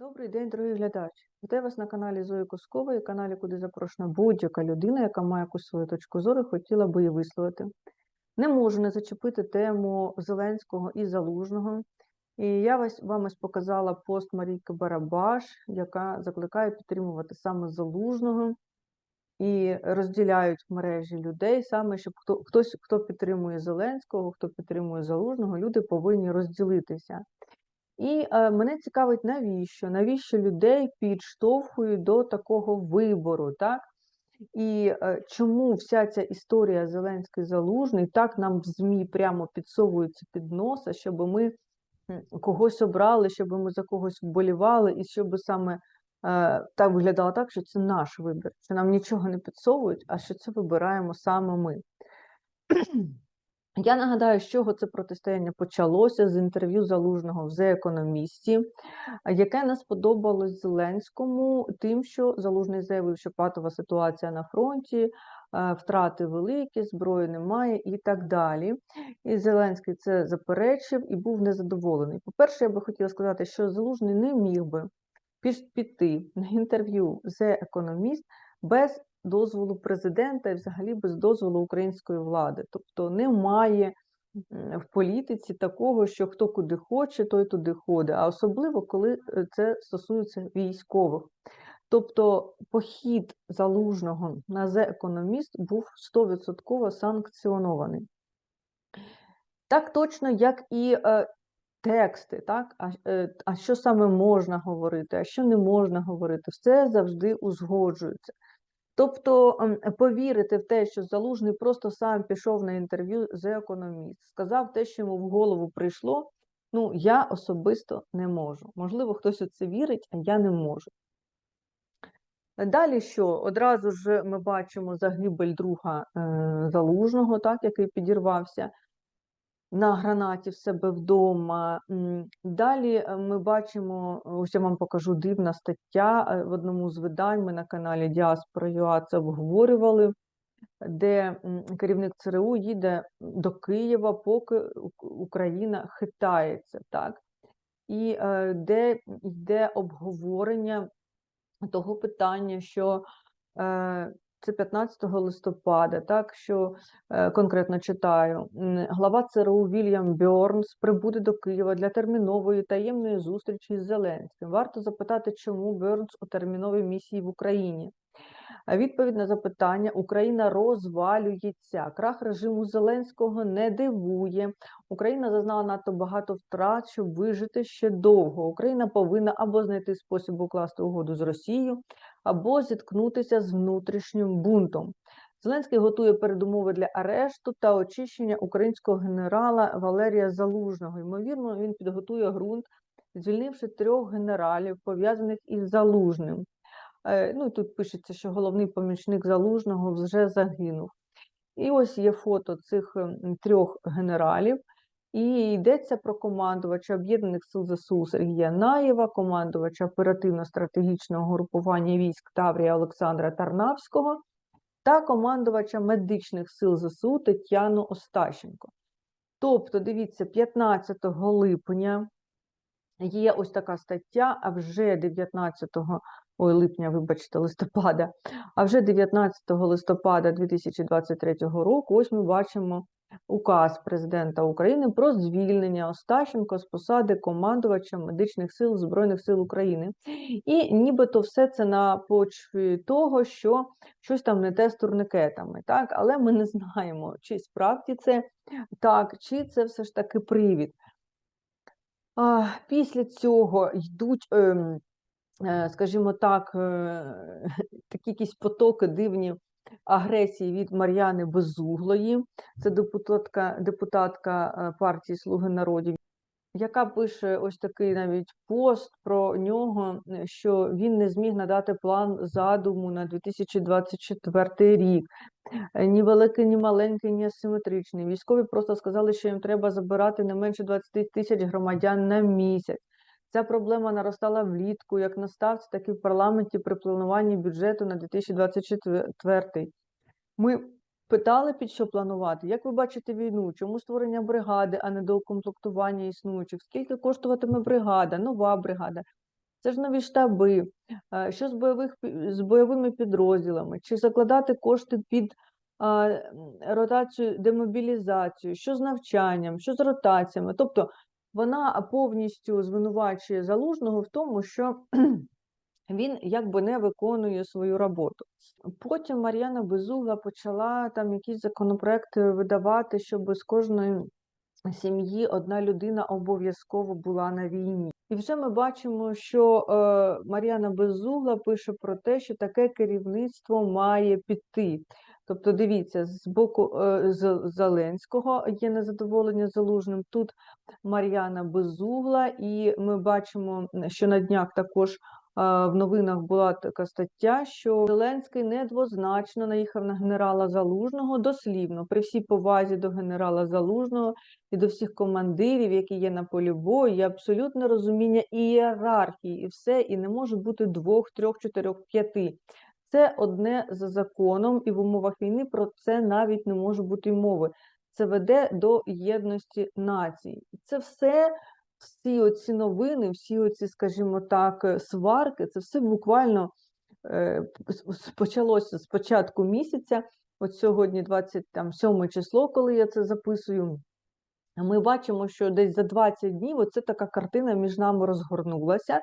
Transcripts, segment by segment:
Добрий день, дорогі глядачі. Вітаю вас на каналі Зої Коскової, каналі, куди запрошена будь-яка людина, яка має якусь свою точку зору, хотіла би її висловити. Не можу не зачепити тему Зеленського і Залужного. І я вам ось показала пост Марійки Барабаш, яка закликає підтримувати саме Залужного і розділяють в мережі людей саме, щоб хто хтось, хто підтримує Зеленського, хто підтримує Залужного, люди повинні розділитися. І е, мене цікавить, навіщо? Навіщо людей підштовхують до такого вибору, так? І е, чому вся ця історія Зеленський Залужний так нам в ЗМІ прямо підсовується під носа, щоб ми когось обрали, щоб ми за когось вболівали, і щоб саме е, так виглядало так, що це наш вибір, що нам нічого не підсовують, а що це вибираємо саме ми. Я нагадаю, з чого це протистояння почалося з інтерв'ю залужного в «The Economist», яке не сподобалось Зеленському, тим, що залужний заявив, що патова ситуація на фронті, е, втрати великі, зброї немає і так далі. І Зеленський це заперечив і був незадоволений. По-перше, я би хотіла сказати, що залужний не міг би піти на інтерв'ю «The Economist» без дозволу президента і взагалі без дозволу української влади. Тобто немає в політиці такого, що хто куди хоче, той туди ходить, а особливо коли е, це стосується військових. Тобто похід залужного на «The Economist» був 100% санкціонований. Так точно, як і е, тексти, так? А, е, а що саме можна говорити, а що не можна говорити, все завжди узгоджується. Тобто ем, повірити в те, що Залужний просто сам пішов на інтерв'ю з економіст, сказав те, що йому в голову прийшло. Ну, я особисто не можу. Можливо, хтось у це вірить, а я не можу. Далі що? Одразу ж ми бачимо загибель друга е, залужного, так, який підірвався на гранаті в себе вдома. Далі е, ми бачимо, ось я вам покажу дивна стаття е, в одному з видань. Ми на каналі Діаспора.ua це обговорювали, де керівник ЦРУ їде до Києва, поки Україна хитається. так? І е, де йде обговорення того питання, що це 15 листопада, так що е, конкретно читаю, глава ЦРУ Вільям Бьорнс прибуде до Києва для термінової таємної зустрічі з Зеленським. Варто запитати, чому Бьорнс у терміновій місії в Україні. Відповідь на запитання: Україна розвалюється. Крах режиму Зеленського не дивує. Україна зазнала надто багато втрат, щоб вижити ще довго. Україна повинна або знайти спосіб укласти угоду з Росією, або зіткнутися з внутрішнім бунтом. Зеленський готує передумови для арешту та очищення українського генерала Валерія Залужного. Ймовірно, він підготує ґрунт, звільнивши трьох генералів, пов'язаних із залужним. Е, ну тут пишеться, що головний помічник залужного вже загинув. І ось є фото цих трьох генералів. І йдеться про командувача Об'єднаних сил ЗСУ Сергія Наєва, командувача оперативно-стратегічного групування військ Таврія Олександра Тарнавського та командувача медичних сил ЗСУ Тетяну Остащенко. Тобто, дивіться, 15 липня є ось така стаття, а вже 19 ой, липня, вибачте, листопада, а вже 19 листопада 2023 року, ось ми бачимо указ президента України про звільнення Остащенко з посади командувача медичних сил Збройних сил України. І нібито все це на почві того, що щось там не те з турникетами, так, але ми не знаємо, чи справді це так, чи це все ж таки привід. А, Після цього йдуть. Ем, Е, скажімо так, е, такі якісь потоки дивні агресії від Мар'яни Безуглої, це депутатка, депутатка е, партії Слуги народів, яка пише ось такий навіть пост про нього, що він не зміг надати план задуму на 2024 рік. Ні великий, ні маленький, ні асиметричний. Військові просто сказали, що їм треба забирати не менше 20 тисяч громадян на місяць. Ця проблема наростала влітку, як на ставці, так і в парламенті при плануванні бюджету на 2024. Ми питали, під що планувати. Як ви бачите війну? Чому створення бригади, а не доукомплектування існуючих? Скільки коштуватиме бригада, нова бригада? Це ж нові штаби, е, що з бойових з бойовими підрозділами, чи закладати кошти під а, ротацію, демобілізацію, що з навчанням, що з ротаціями. Тобто вона повністю звинувачує залужного в тому, що він якби не виконує свою роботу. Потім Мар'яна Безугла почала там якісь законопроекти видавати, щоб з кожної сім'ї одна людина обов'язково була на війні. І вже ми бачимо, що е, Мар'яна Безугла пише про те, що таке керівництво має піти. Тобто, дивіться, з боку е, з Зеленського є незадоволення залужним. Тут Мар'яна Безугла, і ми бачимо, що на днях також в новинах була така стаття, що Зеленський недвозначно наїхав на генерала Залужного дослівно при всій повазі до генерала Залужного і до всіх командирів, які є на полі бою, є абсолютне розуміння ієрархії, і все, і не може бути двох, трьох, чотирьох, п'яти. Це одне за законом, і в умовах війни про це навіть не може бути мови. Це веде до єдності націй. І Це все, всі оці новини, всі оці, скажімо так, е, сварки, це все буквально е, почалося з початку місяця. От сьогодні 27 число, коли я це записую. Ми бачимо, що десь за 20 днів оце така картина між нами розгорнулася.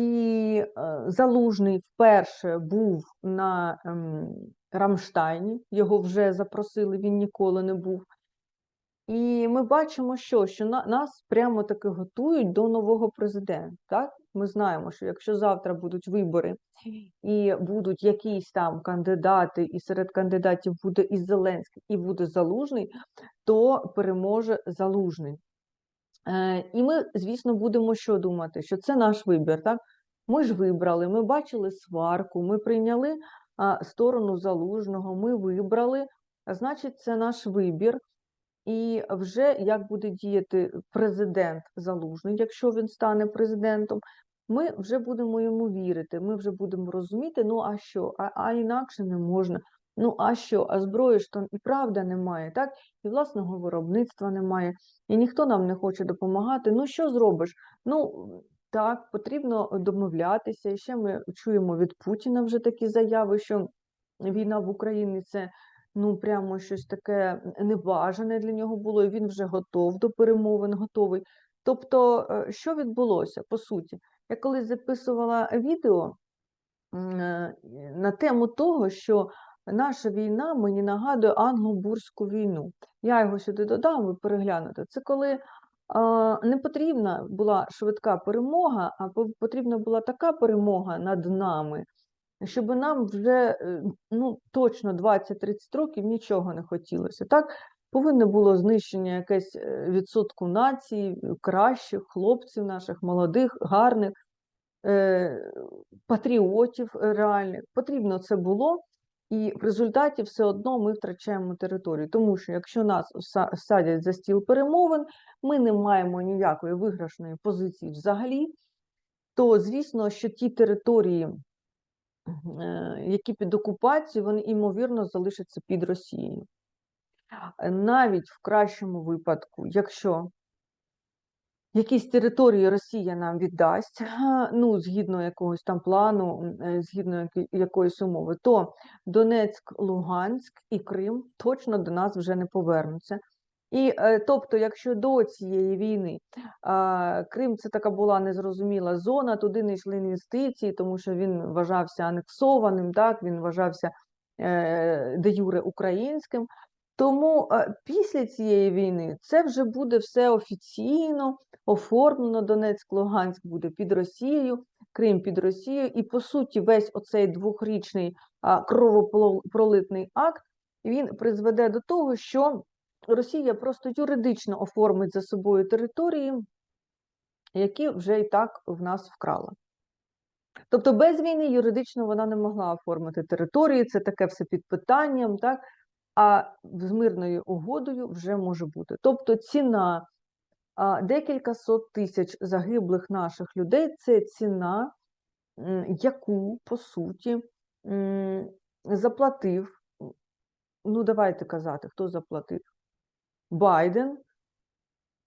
І е, Залужний вперше був на ем, Рамштайні, його вже запросили, він ніколи не був. І ми бачимо, що, що на, нас прямо таки готують до нового президента. Так? Ми знаємо, що якщо завтра будуть вибори і будуть якісь там кандидати, і серед кандидатів буде і Зеленський, і буде Залужний, то переможе Залужний. Е, і ми, звісно, будемо що думати, що це наш вибір. Так? Ми ж вибрали, ми бачили сварку, ми прийняли сторону залужного, ми вибрали, значить, це наш вибір. І вже як буде діяти президент залужний, якщо він стане президентом, ми вже будемо йому вірити. Ми вже будемо розуміти, ну а що, а, а інакше не можна. Ну а що, а зброї ж то і правда немає, так? І власного виробництва немає, і ніхто нам не хоче допомагати. Ну що зробиш? Ну так, потрібно домовлятися. І ще ми чуємо від Путіна вже такі заяви, що війна в Україні це ну прямо щось таке небажане для нього було, і він вже готов до перемовин, готовий. Тобто, е, що відбулося по суті? Я колись записувала відео е, на тему того, що наша війна мені нагадує англо-бурську війну. Я його сюди додам, ви переглянете. Це коли не потрібна була швидка перемога, а потрібна була така перемога над нами, щоб нам вже е, ну, точно 20-30 років нічого не хотілося. Так? Повинно було знищення якесь е, відсотку нації, кращих хлопців наших, молодих, гарних, е, патріотів реальних. Потрібно це було, і в результаті все одно ми втрачаємо територію. Тому що якщо нас садять за стіл перемовин, ми не маємо ніякої виграшної позиції взагалі, то звісно, що ті території, е, які під окупацією, вони ймовірно залишаться під Росією. Е, Навіть в кращому випадку, якщо якісь території Росія нам віддасть, ну, згідно якогось там плану, е, згідно якоїсь умови, то Донецьк, Луганськ і Крим точно до нас вже не повернуться. І е, тобто, якщо до цієї війни Крим це така була незрозуміла зона, туди не йшли інвестиції, тому що він вважався анексованим, так він вважався е, де юре українським. Тому е, після цієї війни це вже буде все офіційно оформлено. Донецьк, Луганськ буде під Росією, Крим під Росією, і по суті, весь оцей двохрічний кровопролитний акт він призведе до того, що Росія просто юридично оформить за собою території, які вже і так в нас вкрала. Тобто без війни юридично вона не могла оформити території, це таке все під питанням, так? А з мирною угодою вже може бути. Тобто ціна декілька сот тисяч загиблих наших людей це ціна, яку, по суті, заплатив, ну давайте казати, хто заплатив? Байден,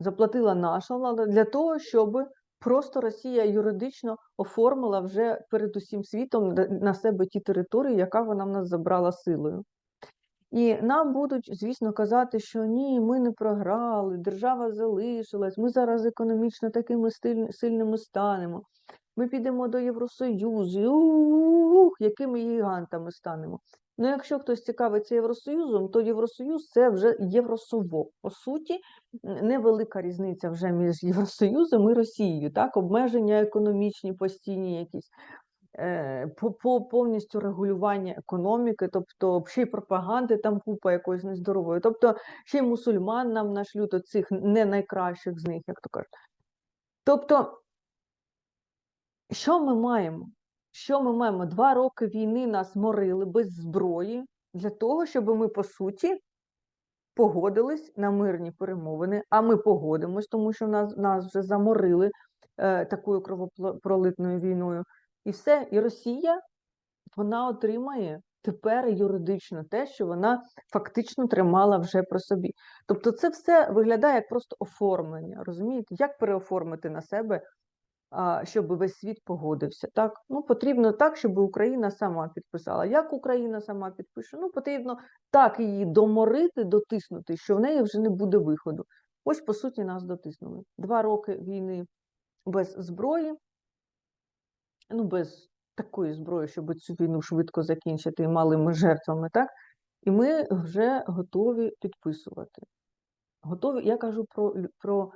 заплатила наша влада для того, щоб Просто Росія юридично оформила вже перед усім світом на себе ті території, яка вона в нас забрала силою. І нам будуть, звісно, казати, що ні, ми не програли, держава залишилась, ми зараз економічно такими сильними станемо. Ми підемо до Євросоюзу, ух, якими гігантами станемо. Ну, якщо хтось цікавиться Євросоюзом, то Євросоюз це вже Євросово. По суті, невелика різниця вже між Євросоюзом і Росією, так, обмеження економічні, постійні якісь по, по повністю регулювання економіки, тобто ще й пропаганди там купа якоїсь нездорової, тобто ще й мусульман нам нашлють оцих не найкращих з них, як то кажуть. Тобто, що ми маємо? Що ми маємо? Два роки війни нас морили без зброї для того, щоб ми, по суті, погодились на мирні перемовини, а ми погодимось, тому що нас, нас вже заморили е, такою кровопролитною війною. І все, і Росія вона отримає тепер юридично те, що вона фактично тримала вже при собі. Тобто, це все виглядає як просто оформлення. Розумієте, як переоформити на себе, щоб весь світ погодився? Так, ну потрібно так, щоб Україна сама підписала. Як Україна сама підпише? Ну потрібно так її доморити, дотиснути, що в неї вже не буде виходу. Ось по суті нас дотиснули. Два роки війни без зброї, ну без такої зброї, щоб цю війну швидко закінчити і малими жертвами, так? І ми вже готові підписувати. Готові, я кажу про, про,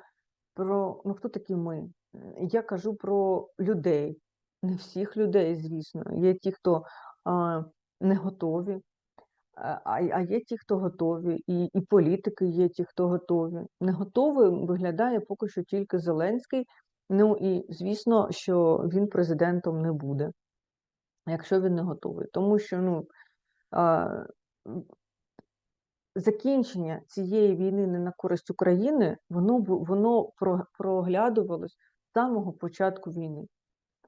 про ну хто такі ми? Я кажу про людей, не всіх людей, звісно. Є ті, хто а, не готові, а, а є ті, хто готові, і, і політики є ті, хто готові. Не готовий виглядає поки що тільки Зеленський. Ну і звісно, що він президентом не буде якщо він не готовий. Тому що ну, а, закінчення цієї війни не на користь України, воно, воно проглядувалось з самого початку війни.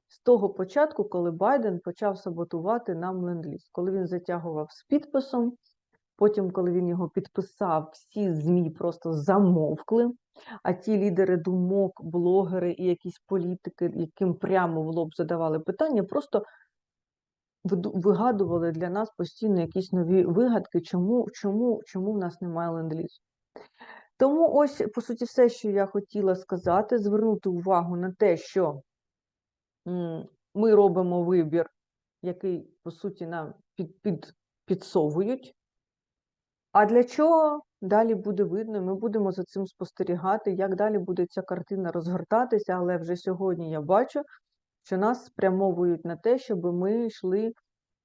З того початку, коли Байден почав саботувати нам ленд-ліз, коли він затягував з підписом, потім, коли він його підписав, всі ЗМІ просто замовкли, а ті лідери думок, блогери і якісь політики, яким прямо в лоб задавали питання, просто вигадували для нас постійно якісь нові вигадки, чому, чому, чому в нас немає ленд-лізу. Тому ось, по суті, все, що я хотіла сказати, звернути увагу на те, що ми робимо вибір, який, по суті, нам під, під, підсовують. А для чого далі буде видно? Ми будемо за цим спостерігати, як далі буде ця картина розгортатися, але вже сьогодні я бачу, що нас спрямовують на те, щоб ми йшли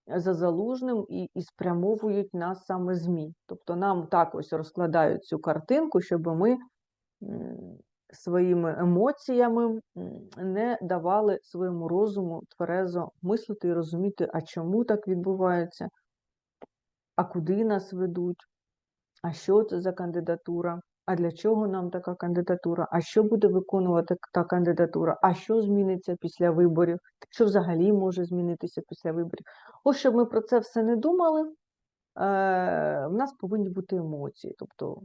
за залужним і, і спрямовують нас саме ЗМІ. Тобто нам так ось розкладають цю картинку, щоб ми своїми емоціями не давали своєму розуму тверезо мислити і розуміти, а чому так відбувається, а куди нас ведуть, а що це за кандидатура, а для чого нам така кандидатура, а що буде виконувати та кандидатура, а що зміниться після виборів, що взагалі може змінитися після виборів. Ось щоб ми про це все не думали, е, в нас повинні бути емоції, тобто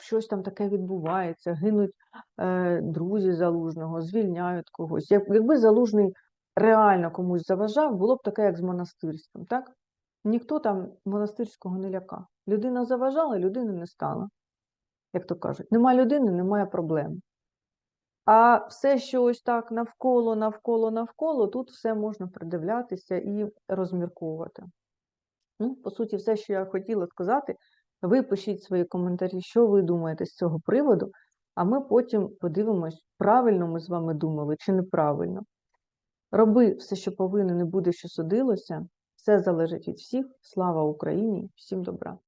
щось там таке відбувається, гинуть е, друзі залужного, звільняють когось. Якби залужний реально комусь заважав, було б таке, як з монастирським, так? Ніхто там монастирського не лякав. Людина заважала, людини не стало. Як то кажуть, нема людини, немає проблем. А все, що ось так навколо, навколо, навколо, тут все можна придивлятися і розмірковувати. Ну, по суті, все, що я хотіла сказати, ви пишіть свої коментарі, що ви думаєте з цього приводу, а ми потім подивимось, правильно ми з вами думали чи неправильно. Роби все, що повинен, не буде, що судилося. Все залежить від всіх. Слава Україні! Всім добра!